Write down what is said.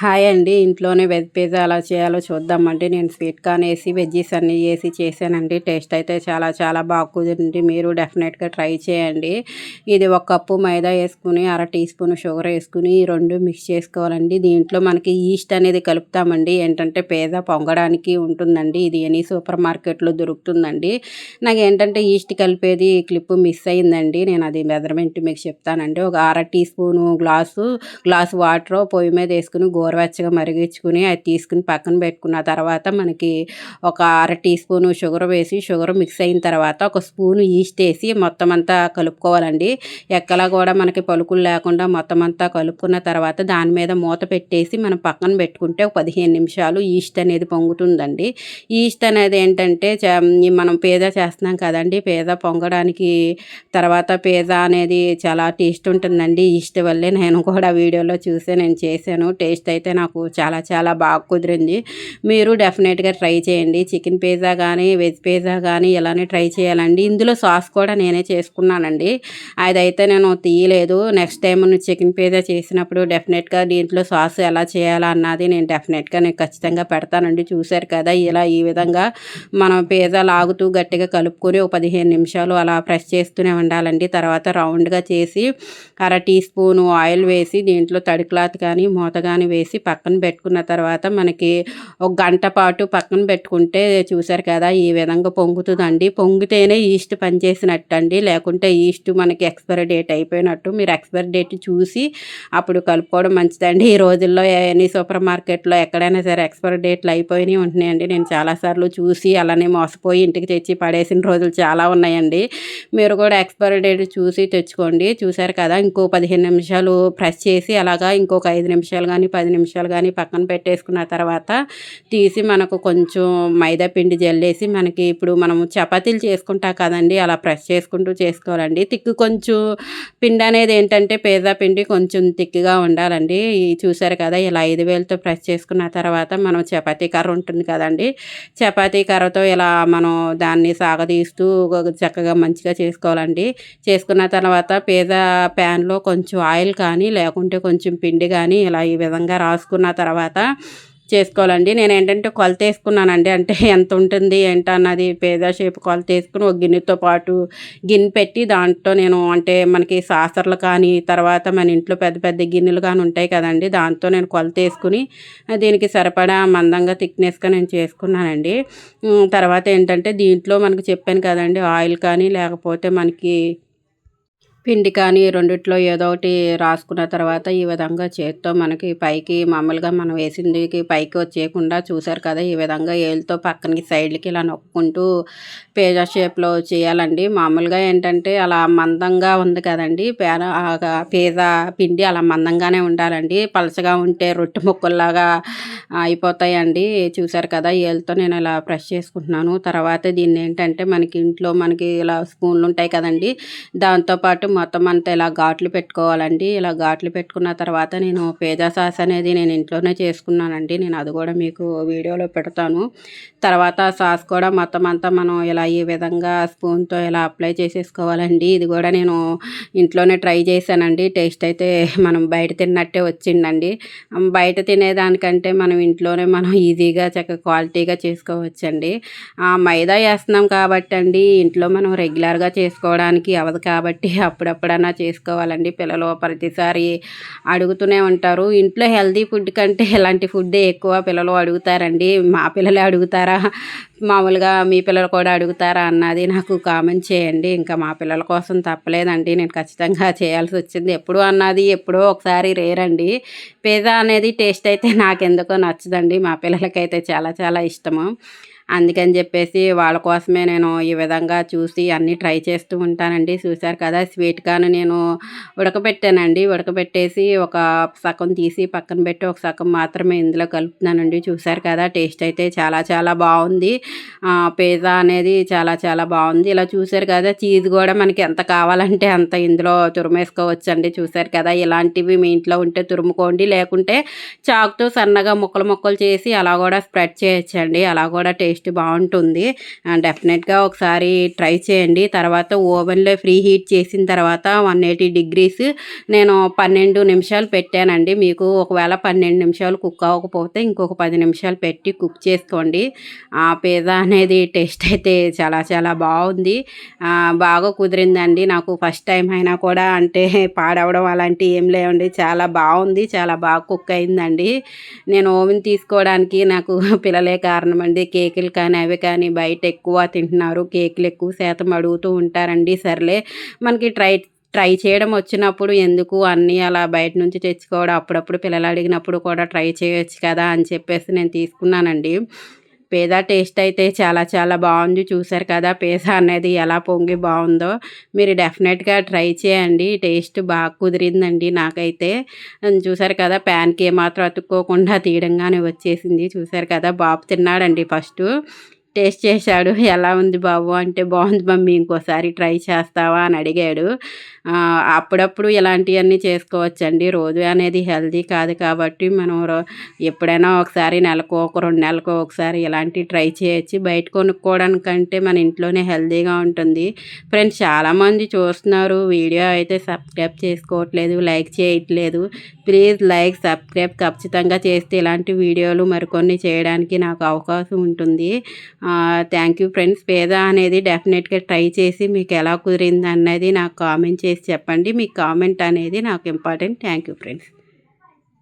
Hi అండి. ఇంట్లోనే veg pizza ఎలా చేయాలో చూద్దామండి నేను స్వీట్ కార్న్ వేసి వెజ్జీస్ అన్నీ వేసి చేశానండి. టేస్ట్ అయితే చాలా చాలా బాగుంది మీరు డెఫినెట్గా ట్రై చేయండి. ఇది ఒక కప్పు మైదా వేసుకుని అర టీ స్పూన్ షుగర్ వేసుకుని ఈ రెండు మిక్స్ చేసుకోవాలండి. దీంట్లో మనకి ఈస్ట్ అనేది కలుపుతామండి. ఏంటంటే పిజ్జా పొంగడానికి ఉంటుందండి. ఇది ఎనీ సూపర్ మార్కెట్లో దొరుకుతుందండి. నాకు ఏంటంటే ఈస్ట్ కలిపేది క్లిప్ మిస్ అయిందండి. నేను అది మెజర్మెంట్ మీకు చెప్తానండి. ఒక అర teaspoon glass glass water పొయ్యి మీద వేసుకుని గోరువెచ్చగా మరిగించుకుని అది తీసుకుని పక్కన పెట్టుకున్న తర్వాత మనకి ఒక అర టీ స్పూను షుగర్ వేసి షుగర్ మిక్స్ అయిన తర్వాత ఒక స్పూను ఈస్ట్ వేసి మొత్తం అంతా కలుపుకోవాలండి. ఎక్కలా కూడా మనకి పలుకులు లేకుండా మొత్తం అంతా కలుపుకున్న తర్వాత దాని మీద మూత పెట్టేసి మనం పక్కన పెట్టుకుంటే ఒక పదిహేను నిమిషాలు ఈస్ట్ అనేది పొంగుతుందండి. ఈస్ట్ అనేది ఏంటంటే మనం పేద చేస్తున్నాం కదండి. పేద పొంగడానికి తర్వాత పేద అనేది చాలా టేస్ట్ ఉంటుందండి. ఈస్ట్ వల్లే నేను కూడా వీడియోలో చూసి నేను చేశాను. టేస్ట్ అయితే అయితే నాకు చాలా చాలా బాగా కుదిరింది. మీరు డెఫినెట్గా ట్రై చేయండి. చికెన్ పిజ్జా కానీ వెజ్ పిజ్జా కానీ ఇలానే ట్రై చేయాలండి. ఇందులో సాస్ కూడా నేనే చేసుకున్నానండి. అదైతే నేను తీయలేదు. నెక్స్ట్ టైం చికెన్ పిజ్జా చేసినప్పుడు డెఫినెట్గా దీంట్లో సాస్ ఎలా చేయాలా అన్నది నేను డెఫినెట్గా నేను ఖచ్చితంగా పెడతానండి. చూశారు కదా ఇలా ఈ విధంగా మనం పిజ్జా లాగుతూ గట్టిగా కలుపుకొని ఒక పదిహేను నిమిషాలు అలా ప్రెస్ చేస్తూనే ఉండాలండి. తర్వాత రౌండ్గా చేసి అర టీ స్పూను ఆయిల్ వేసి దీంట్లో తడి క్లాత్ కానీ మూత కానీ వేసి పక్కన పెట్టుకున్న తర్వాత మనకి ఒక గంట పాటు పక్కన పెట్టుకుంటే చూసారు కదా ఈ విధంగా పొంగుతుందండి. పొంగితేనే ఈస్ట్ పనిచేసినట్టు అండి లేకుంటే ఈస్ట్ మనకి ఎక్స్పైరీ డేట్ అయిపోయినట్టు మీరు ఎక్స్పైరీ డేట్ చూసి అప్పుడు కలుపుకోవడం మంచిదండి. ఈ రోజుల్లో ఎనీ సూపర్ మార్కెట్లో ఎక్కడైనా సరే ఎక్స్పైరీ డేట్లు అయిపోయినాయి ఉంటున్నాయండి. నేను చాలాసార్లు చూసి అలానే మోసపోయి ఇంటికి తెచ్చి పడేసిన రోజులు చాలా ఉన్నాయండి. మీరు కూడా ఎక్స్పైరీ డేట్ చూసి తెచ్చుకోండి. చూసారు కదా ఇంకో పదిహేను నిమిషాలు ప్రెస్ చేసి అలాగా ఇంకొక ఐదు నిమిషాలు కానీ పది నిమిషాలు నిమిషాలు కానీ పక్కన పెట్టేసుకున్న తర్వాత తీసి మనకు కొంచెం మైదా పిండి జల్లేసి మనకి ఇప్పుడు మనము చపాతీలు చేసుకుంటా కదండి అలా ప్రెస్ చేసుకుంటూ చేసుకోవాలండి. తిక్కు కొంచెం పిండి అనేది ఏంటంటే పేద పిండి కొంచెం తిక్కుగా ఉండాలండి. చూసారు కదా ఇలా ఐదు వేలతో ప్రెస్ చేసుకున్న తర్వాత మనం చపాతీ కర్ర ఉంటుంది కదండి. చపాతీ కర్రతో ఇలా మనం దాన్ని సాగదీస్తూ చక్కగా మంచిగా చేసుకోవాలండి. చేసుకున్న తర్వాత పేద ప్యాన్లో కొంచెం ఆయిల్ కానీ లేకుంటే కొంచెం పిండి కానీ ఇలా ఈ విధంగా రాసుకున్న తర్వాత చేసుకోవాలండి. నేను ఏంటంటే కొలత వేసుకున్నానండి. అంటే ఎంత ఉంటుంది ఏంటన్నది పేద షేప్ కొలత వేసుకుని ఒక గిన్నెతో పాటు గిన్నె పెట్టి దాంట్లో నేను అంటే మనకి సాసర్లు కానీ తర్వాత మన ఇంట్లో పెద్ద పెద్ద గిన్నెలు కానీ ఉంటాయి కదండి. దాంతో నేను కొలత వేసుకుని దీనికి సరిపడా మందంగా థిక్నెస్గా నేను చేసుకున్నానండి. తర్వాత ఏంటంటే దీంట్లో మనకు చెప్పాను కదండి ఆయిల్ కానీ లేకపోతే మనకి పిండి కానీ రెండిట్లో ఏదో ఒకటి రాసుకున్న తర్వాత ఈ విధంగా చేత్తో మనకి పైకి మామూలుగా మనం వేసిందికి పైకి వచ్చేయకుండా చూసారు కదా ఈ విధంగా ఏళ్ళతో పక్కనకి సైడ్లకి ఇలా నొక్కుంటూ పేజా షేప్లో చేయాలండి. మామూలుగా ఏంటంటే అలా మందంగా ఉంది కదండి పేద పేజా పిండి అలా మందంగానే ఉండాలండి. పలచగా ఉంటే రొట్టె ముక్కల్లాగా అయిపోతాయండి. చూసారు కదా ఏళ్ళతో నేను ఇలా ప్రెస్ చేసుకుంటున్నాను. తర్వాత దీన్ని ఏంటంటే మనకి ఇంట్లో మనకి ఇలా స్పూన్లు ఉంటాయి కదండి దాంతోపాటు మొత్తం అంతా ఇలా ఘాట్లు పెట్టుకోవాలండి. ఇలా ఘాట్లు పెట్టుకున్న తర్వాత నేను పేజా సాస్ అనేది నేను ఇంట్లోనే చేసుకున్నానండి. నేను అది కూడా మీకు వీడియోలో పెడతాను. తర్వాత సాస్ కూడా మొత్తం అంతా మనం ఇలా ఈ విధంగా స్పూన్తో ఇలా అప్లై చేసేసుకోవాలండి. ఇది కూడా నేను ఇంట్లోనే ట్రై చేశానండి. టేస్ట్ అయితే మనం బయట తిన్నట్టే వచ్చిందండి. బయట తినేదానికంటే మనం ఇంట్లోనే మనం ఈజీగా చక్కగా క్వాలిటీగా చేసుకోవచ్చండి. మైదా వేస్తున్నాం కాబట్టి అండి ఇంట్లో మనం రెగ్యులర్గా చేసుకోవడానికి అవదు కాబట్టి అప్పుడప్పుడన్నా చేసుకోవాలండి. పిల్లలు ప్రతిసారి అడుగుతూనే ఉంటారు. ఇంట్లో హెల్తీ ఫుడ్ కంటే ఇలాంటి ఫుడ్డే ఎక్కువ పిల్లలు అడుగుతారండి. మా పిల్లలే అడుగుతారా? మామూలుగా మీ పిల్లలు కూడా అడుగుతారా అన్నది నాకు కామెంట్ చేయండి. ఇంకా మా పిల్లల కోసం తప్పలేదండి. నేను ఖచ్చితంగా చేయాల్సి వచ్చింది. ఎప్పుడు అన్నది ఎప్పుడో ఒకసారి రేరండి. పిజ్జా అనేది టేస్ట్ అయితే నాకెందుకో నచ్చదండి. మా పిల్లలకైతే చాలా చాలా ఇష్టము. అందుకని చెప్పేసి వాళ్ళ కోసమే నేను ఈ విధంగా చూసి అన్నీ ట్రై చేస్తూ ఉంటానండి. చూశారు కదా స్వీట్ కార్న్ నేను ఉడకబెట్టానండి. ఉడకబెట్టేసి ఒక సగం తీసి పక్కన పెట్టి ఒక సగం మాత్రమే ఇందులో కలుపుతున్నానండి. చూశారు కదా టేస్ట్ అయితే చాలా చాలా బాగుంది. పిజ్జా అనేది చాలా చాలా బాగుంది. ఇలా చూశారు కదా చీజ్ కూడా మనకి ఎంత కావాలంటే అంత ఇందులో తురుమేసుకోవచ్చండి. చూశారు కదా ఇలాంటివి మీ ఇంట్లో ఉంటే తురుముకోండి. లేకుంటే చాకుతో సన్నగా ముక్కలు ముక్కలు చేసి అలా కూడా స్ప్రెడ్ చేయొచ్చండి. అలా కూడా టేస్ట్ టేస్ట్ బాగుంటుంది. డెఫినెట్గా ఒకసారి ట్రై చేయండి. తర్వాత ఓవెన్లో ఫ్రీ హీట్ చేసిన తర్వాత వన్ ఎయిటీ డిగ్రీస్ నేను పన్నెండు నిమిషాలు పెట్టానండి. మీకు ఒకవేళ పన్నెండు నిమిషాలు కుక్ అవ్వకపోతే ఇంకొక పది నిమిషాలు పెట్టి కుక్ చేసుకోండి. ఆ పిజ్జా అనేది టేస్ట్ అయితే చాలా చాలా బాగుంది. బాగా కుదిరిందండి. నాకు ఫస్ట్ టైం అయినా కూడా అంటే పాడవడం అలాంటివి ఏం లేవండి. చాలా బాగుంది. చాలా బాగా కుక్ అయిందండి. నేను ఓవెన్ తీసుకోవడానికి నాకు పిల్లలే కారణం అండి కేకులు కానీ అవి కానీ బయట ఎక్కువ తింటున్నారు. కేకులు ఎక్కువ శాతం అడుగుతూ ఉంటారండి. సర్లే మనకి ట్రై ట్రై చేయడం వచ్చినప్పుడు ఎందుకు అన్నీ అలా బయట నుంచి తెచ్చుకోవడం? అప్పుడప్పుడు పిల్లలు అడిగినప్పుడు కూడా ట్రై చేయొచ్చు కదా అని చెప్పేసి నేను తీసుకున్నానండి. పేద టేస్ట్ అయితే చాలా చాలా బాగుంది. చూసారు కదా పేజా అనేది ఎలా పొంగి బాగుందో. మీరు డెఫినెట్గా ట్రై చేయండి. టేస్ట్ బాగా కుదిరిందండి నాకైతే. చూసారు కదా ప్యాన్కి ఏమాత్రం అతుక్కోకుండా తీయడంగానే వచ్చేసింది. చూసారు కదా బాబు తిన్నాడండి ఫస్ట్. టేస్ట్ చేశాడు. ఎలా ఉంది బాబు? అంటే బాగుంది మమ్మీ ఇంకోసారి ట్రై చేస్తావా అని అడిగాడు. అప్పుడప్పుడు ఇలాంటివన్నీ చేసుకోవచ్చండి. రోజు అనేది హెల్దీ కాదు కాబట్టి మనం ఎప్పుడైనా ఒకసారి నెలకు ఒక రెండు నెలలకు ఒకసారి ఇలాంటివి ట్రై చేయొచ్చు. బయట కొనుక్కోవడానికంటే మన ఇంట్లోనే హెల్తీగా ఉంటుంది. ఫ్రెండ్స్ చాలామంది చూస్తున్నారు. వీడియో అయితే సబ్స్క్రైబ్ చేసుకోవట్లేదు లైక్ చేయట్లేదు. ప్లీజ్ లైక్ సబ్స్క్రైబ్ ఖచ్చితంగా చేస్తే ఇలాంటి వీడియోలు మరికొన్ని చేయడానికి నాకు అవకాశం ఉంటుంది. థ్యాంక్ యూ ఫ్రెండ్స్ పేద అనేది డెఫినెట్గా ట్రై చేసి మీకు ఎలా కుదిరింది అన్నది నాకు కామెంట్ చేసి చెప్పండి. మీ కామెంట్ అనేది నాకు ఇంపార్టెంట్ థ్యాంక్ యూ ఫ్రెండ్స్